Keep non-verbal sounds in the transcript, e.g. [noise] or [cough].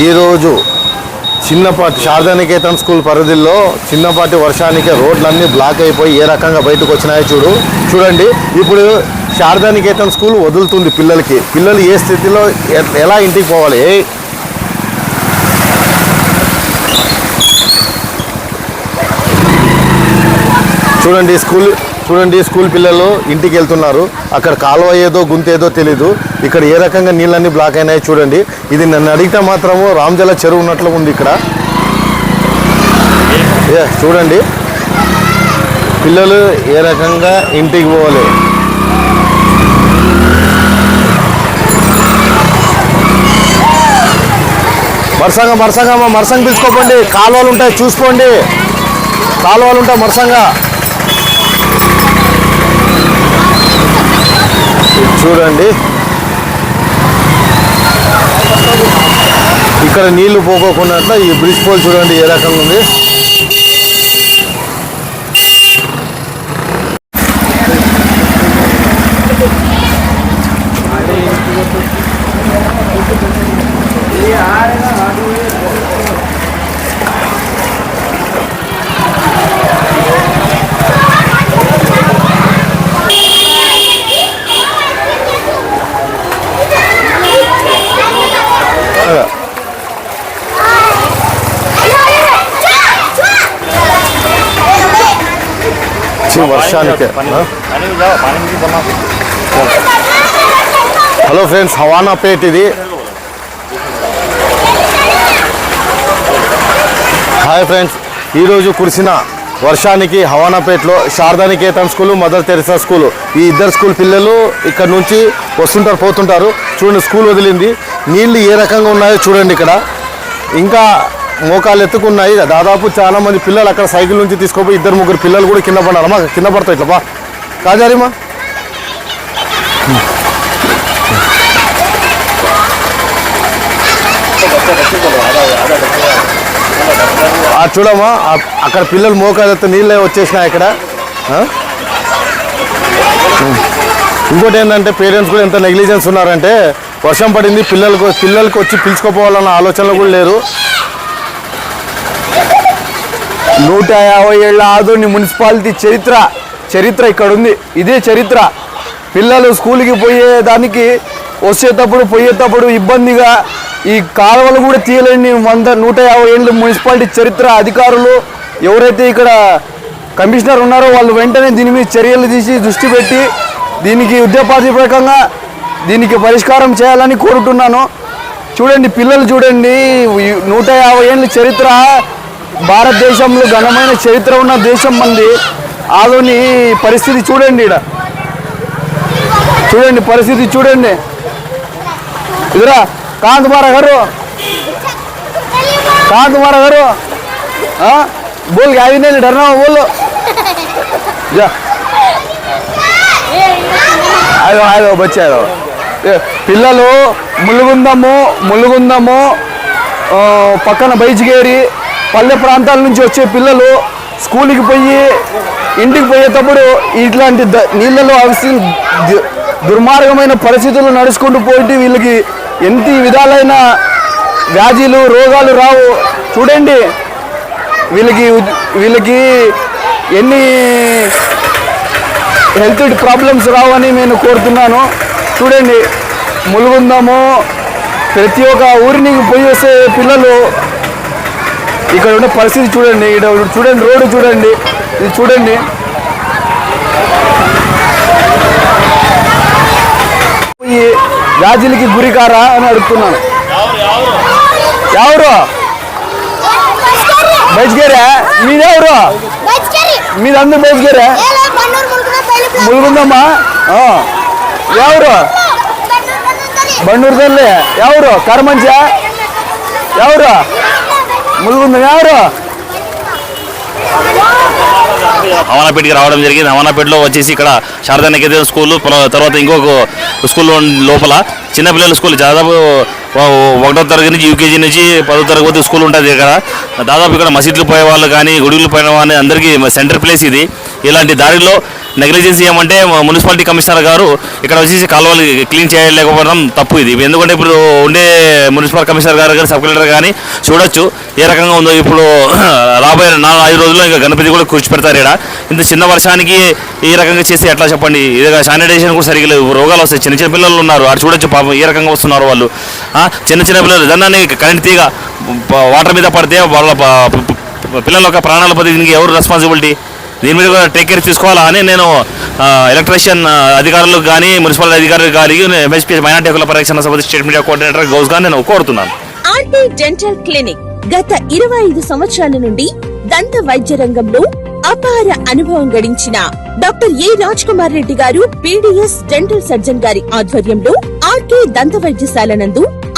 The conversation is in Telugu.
ఈరోజు చిన్నపాటి శారదానికేతన్ స్కూల్ పరిధిలో చిన్నపాటి వర్షానికి రోడ్లన్నీ బ్లాక్ అయిపోయి ఏ రకంగా బయటకు వచ్చినాయో చూడు. చూడండి ఇప్పుడు శారదానికేతన్ స్కూల్ వదులుతుంది పిల్లలకి. పిల్లలు ఏ స్థితిలో ఎలా ఇంటికి పోవాలి? ఏ చూడండి స్కూల్ చూడండి స్కూల్ పిల్లలు ఇంటికి వెళ్తున్నారు. అక్కడ కాలువ ఏదో గుంత ఏదో తెలీదు. ఇక్కడ ఏ రకంగా నీళ్ళన్నీ బ్లాక్ అయినాయో చూడండి. ఇది నన్ను అడిగితే మాత్రము రామ్జల చెరువు ఉన్నట్లు ఉంది ఇక్కడ. ఏ, చూడండి. పిల్లలు ఏ రకంగా ఇంటికి పోవాలి? మరసంగా మరసంగా మరసంగా పిలుచుకోకండి కాలువలు ఉంటాయి చూసుకోండి. కాలువలు ఉంటాయి మరసంగా. చూడండి. ఇక్కడ నీళ్ళు పోకోకుండా ఈ బ్రిడ్జ్ పోల్ చూడండి ఏ రకంగా ఉంది. చి వర్షానికి? హలో ఫ్రెండ్స్ హవానాపేట్ ఇది. హాయ్ ఫ్రెండ్స్ ఈరోజు కురిసిన వర్షానికి హవానాపేట్లో Sharada Niketan school Mother Teresa school. ఈ ఇద్దరు స్కూల్ పిల్లలు ఇక్కడ నుంచి వస్తుంటారు పోతుంటారు. చూడండి స్కూల్ వదిలింది. నీళ్ళు ఏ రకంగా ఉన్నాయో చూడండి ఇక్కడ. ఇంకా మోకాలు ఎత్తుకున్నాయి దాదాపు చాలా మంది పిల్లలు అక్కడ సైకిల్ నుంచి తీసుకోపోయి ఇద్దరు ముగ్గురు పిల్లలు కూడా కింద పడాలమ్మా కింద పడతాయి ఇట్లా బా. కాజారిమా ఆ చూడమ్మా అక్కడ పిల్లలు మోకాలెత్త నీళ్ళే వచ్చేసినాయి ఇక్కడ ఇంకోటి ఏంటంటే పేరెంట్స్ కూడా ఎంత నెగ్లిజెన్స్ ఉన్నారంటే వర్షం పడింది పిల్లలకు పిల్లలకి వచ్చి పిలుచుకోపోవాలన్న ఆలోచనలు కూడా లేరు. నూట యాభై ఏళ్ళ ఆధుని మున్సిపాలిటీ చరిత్ర. చరిత్ర ఇక్కడ ఉంది ఇదే చరిత్ర. పిల్లలు స్కూల్కి పోయేదానికి వచ్చేటప్పుడు పోయేటప్పుడు ఇబ్బందిగా ఈ కాలువలు కూడా తీయలేని వంద నూట యాభై ఏళ్ళు మున్సిపాలిటీ చరిత్ర అధికారులు ఎవరైతే ఇక్కడ కమిషనర్ ఉన్నారో వాళ్ళు వెంటనే దీని మీద చర్యలు తీసి దృష్టి పెట్టి దీనికి ఉద్యోగపాతిపరకంగా దీనికి పరిష్కారం చేయాలని కోరుతున్నాను. చూడండి పిల్లలు చూడండి నూట యాభై ఏళ్ళ చరిత్ర భారతదేశంలో ఘనమైన చరిత్ర ఉన్న దేశం మంది. ఆలోని పరిస్థితి చూడండి ఇక్కడ చూడండి పరిస్థితి చూడండి. ఇదిరా కాంత్ గారు. కాంత్ గారు. ఆ? బోల్ గావి నేను డర్నా బోల్. जा అదో అదో వచ్చారు పిల్లలు ములుగుందము ములుగుందము పక్కన బయచికేరి పల్లె ప్రాంతాల నుంచి వచ్చే పిల్లలు స్కూల్కి పోయి ఇంటికి పోయేటప్పుడు ఇట్లాంటి ద- నీళ్ళలో అవసరం దుర్మార్గమైన పరిస్థితులు నడుచుకుంటూ పోయి వీళ్ళకి ఎంత విధాలైన వ్యాధులు రోగాలు రావు. చూడండి వీళ్ళకి వీళ్ళకి ఎన్ని హెల్త్ ప్రాబ్లమ్స్ రావని నేను కోరుతున్నాను. చూడండి ములుగుందాము. ప్రతి ఒక్క ఊరిని పోయి వస్తే పిల్లలు ఇక్కడ ఉన్న పరిస్థితి చూడండి ఇక్కడ చూడండి రోడ్డు చూడండి ఇది చూడండి. పోయి వ్యాధులకి గురికారా అని అడుగుతున్నాను. ఎవరు? బయటకేరా? మీదెవరు మీదందరూ బయటకేరా? ములుగుందమ్మా? ఆ. ఎవరు? బండూరు తల్లి ఎవరు కర్మంచా ఎవరు? ములుగుందం ఎవరు? అమనాపేటకి రావడం జరిగింది. అమనాపేటలో వచ్చేసి ఇక్కడ శారదా నికేతన్ స్కూల్ తర్వాత ఇంకొక స్కూల్ లోపల చిన్నపిల్లల స్కూల్ దాదాపు ఒకటో తరగతి నుంచి యూకేజీ నుంచి పదో తరగతి స్కూల్ ఉంటుంది ఇక్కడ. దాదాపు ఇక్కడ మసీదులు పోయే వాళ్ళు కానీ గుడిలు పోయిన వాళ్ళు అందరికీ సెంటర్ ప్లేస్ ఇది. ఇలాంటి దారిలో నెగ్లిజెన్సీ ఏమంటే మున్సిపాలిటీ కమిషనర్ గారు ఇక్కడ వచ్చేసి కాలువలు క్లీన్ చేయలేకపోవడం తప్పు ఇది. ఎందుకంటే ఇప్పుడు ఉండే మున్సిపల్ కమిషనర్ గారు కానీ సబ్ కలెక్టర్ కానీ చూడొచ్చు ఏ రకంగా ఉందో. ఇప్పుడు [clears throat] రాబోయే నాలుగు ఐదు రోజుల్లో ఇంకా గణపతి కూడా కూర్చిపెడతారు ఇక్కడ. ఇంత చిన్న వర్షానికి ఈ రకంగా చేసి ఎట్లా చెప్పండి? ఇదిగా శానిటైజేషన్ కూడా సరిగ్గా లేదు రోగాలు వస్తాయి. చిన్న చిన్న పిల్లలు ఉన్నారు. అటు చూడొచ్చు పాపం ఏ రకంగా వస్తున్నారు వాళ్ళు. చిన్న చిన్న పిల్లలు జనాన్ని కరెంట్ తీగ వాటర్ మీద పడితే వాళ్ళ పిల్లల యొక్క ప్రాణాల పది దీనికి ఎవరు రెస్పాన్సిబిలిటీ దీని మీద కూడా టేక్ కేర్ తీసుకోవాలా అని నేను ఎలక్ట్రీషియన్ అధికారులకు కానీ మున్సిపల్ అధికారులకు కానీ ఎంఎస్పీ మైనార్టీ హక్కుల పరిరక్షణ సమితి స్టేట్ మీడియా కోఆర్డినేటర్ గౌస్గా నేను కోరుతున్నాను. ఆర్టీ డెంటల్ క్లినిక్ గత ఇరవై ఐదు సంవత్సరాల నుండి దంత వైద్య రంగంలో అపార అనుభవం గడించిన డాక్టర్ ఏ రాజ్ కుమార్ రెడ్డి గారు పీడిఎస్ డెంటల్ సర్జన్ గారి ఆధ్వర్యంలో ఆర్కే దంత వైద్యశాల నందు